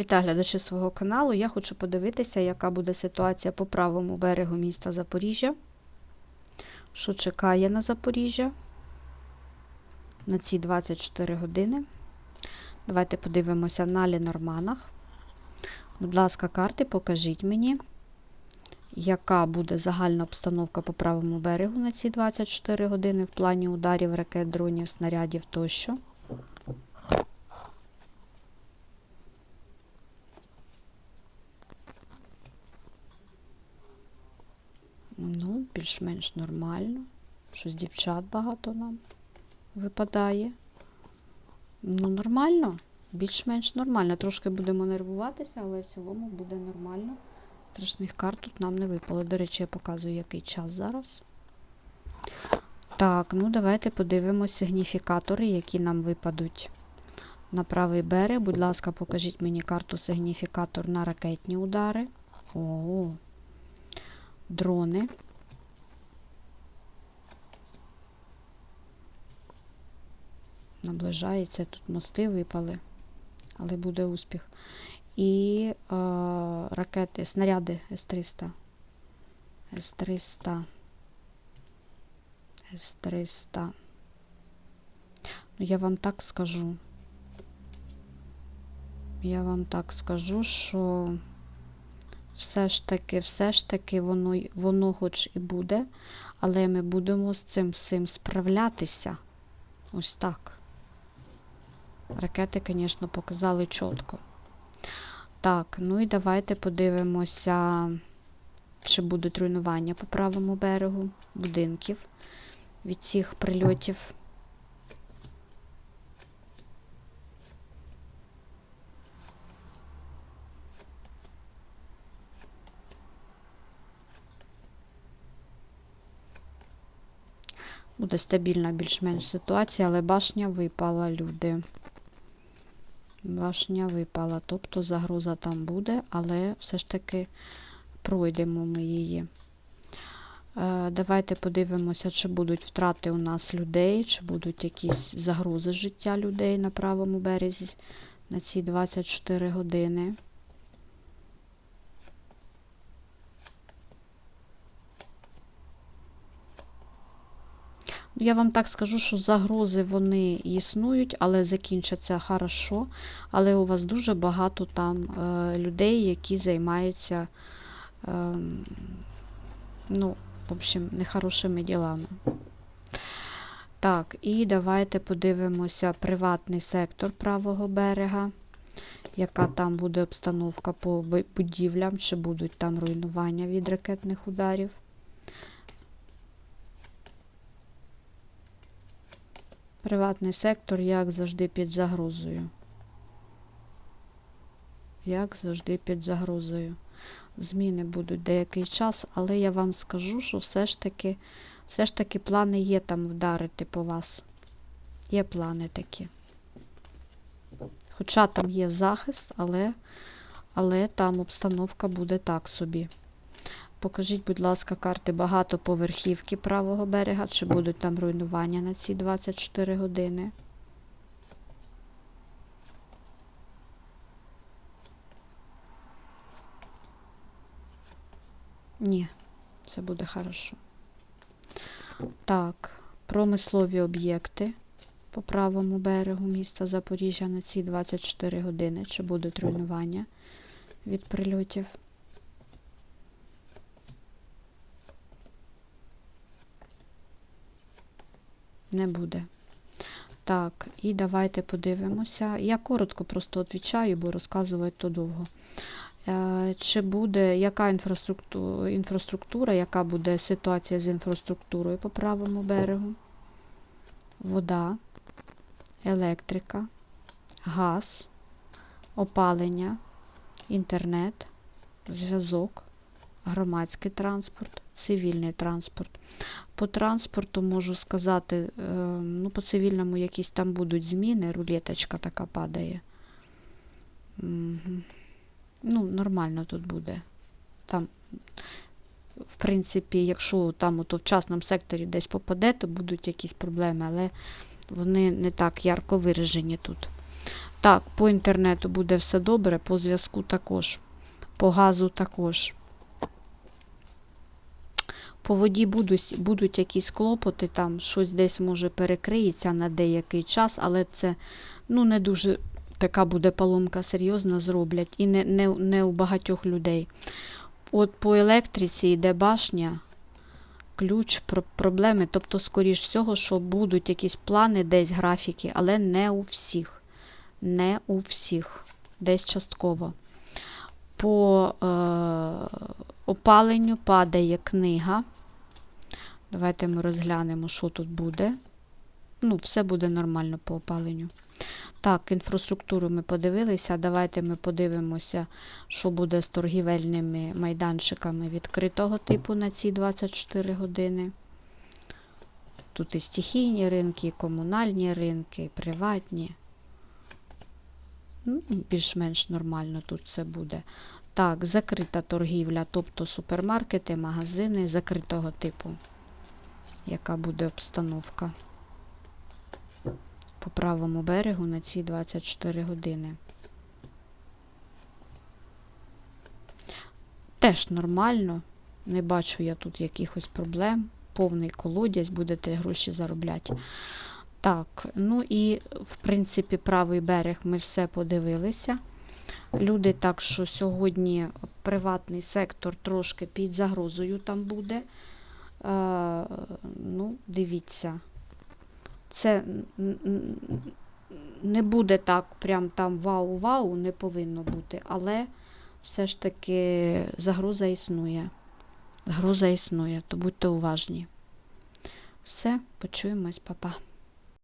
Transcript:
Вітаю глядачі свого каналу. Я хочу подивитися, яка буде ситуація по правому берегу міста Запоріжжя. Що чекає на Запоріжжя на ці 24 години. Давайте подивимося на Лінорманах. Будь ласка, карти, покажіть мені, яка буде загальна обстановка по правому берегу на ці 24 години в плані ударів, ракет, дронів, снарядів тощо. Ну, більш-менш нормально. Щось дівчат багато нам випадає. Ну, нормально. Більш-менш нормально. Трошки будемо нервуватися, але в цілому буде нормально. Страшних карт тут нам не випало. До речі, я показую, який час зараз. Так, ну давайте подивимось сигніфікатори, які нам випадуть на правий берег. Будь ласка, покажіть мені карту сигніфікатор на ракетні удари. О, дрони. Наближається, тут мости випали, але буде успіх. І е, ракети, снаряди С-300. С-300. С-300. Ну, я вам так скажу. Я вам так скажу, що все ж таки, все ж таки, воно, воно хоч і буде, але ми будемо з цим всім справлятися. Ось так. Ракети, звісно, показали чітко. Так, ну і давайте подивимося, чи будуть руйнування по правому берегу будинків від цих прильотів. Буде стабільна більш-менш ситуація, але башня випала, люди. Башня випала, тобто загроза там буде, але все ж таки пройдемо ми її. Е, Давайте подивимося, чи будуть втрати у нас людей, чи будуть якісь загрози життя людей на правому березі на ці 24 години. Я вам так скажу, що загрози вони існують, але закінчаться хорошо. Але у вас дуже багато там е, людей, які займаються е, ну, в общем, нехорошими ділами. Так, і давайте подивимося приватний сектор правого берега. Яка там буде обстановка по будівлям, чи будуть там руйнування від ракетних ударів. Приватний сектор, як завжди, під загрозою. Як завжди, під загрозою. Зміни будуть деякий час, але я вам скажу, що все ж таки, все ж таки плани є там вдарити по вас. Є плани такі. Хоча там є захист, але, але там обстановка буде так собі. Покажіть, будь ласка, карти багатоповерхівки правого берега, чи будуть там руйнування на ці 24 години. Ні, це буде хорошо. Так, промислові об'єкти по правому берегу міста Запоріжжя на ці 24 години, чи будуть руйнування від прильотів. Не буде. Так, і давайте подивимося. Я коротко просто відвічаю, бо розказувати то довго. Е, Чи буде яка інфраструктура, інфраструктура, яка буде ситуація з інфраструктурою по правому берегу? Вода, електрика, газ, опалення, інтернет, зв'язок, громадський транспорт, цивільний транспорт. По транспорту можу сказати, е, ну, по цивільному якісь там будуть зміни, рулеточка така падає. Ну, нормально тут буде. Там, в принципі, якщо там ото в частному секторі десь попаде, то будуть якісь проблеми, але вони не так ярко виражені тут. Так, по інтернету буде все добре, по зв'язку також, по газу також. По воді будуть, будуть якісь клопоти, там щось десь може перекриється на деякий час, але це ну, не дуже така буде поломка серйозна зроблять і не, не, не у багатьох людей. От по електриці йде башня, ключ, про- проблеми. Тобто, скоріш всього, що будуть якісь плани, десь графіки, але не у всіх. Не у всіх. Десь частково. По е, опаленню падає книга. Давайте ми розглянемо, що тут буде. Ну, все буде нормально по опаленню. Так, інфраструктуру ми подивилися. Давайте ми подивимося, що буде з торгівельними майданчиками відкритого типу на ці 24 години. Тут і стихійні ринки, і комунальні ринки, і приватні. Ну, більш-менш нормально тут все буде. Так, закрита торгівля, тобто супермаркети, магазини закритого типу. Яка буде обстановка по правому берегу на ці 24 години. Теж нормально. Не бачу я тут якихось проблем. Повний колодязь, будете гроші заробляти. Так, ну і в принципі правий берег ми все подивилися. Люди так, що сьогодні приватний сектор трошки під загрозою там буде. Ну, дивіться. Це не буде так, прям там вау-вау, не повинно бути, але все ж таки загроза існує. Загроза існує, то будьте уважні. Все, почуємось, па-па.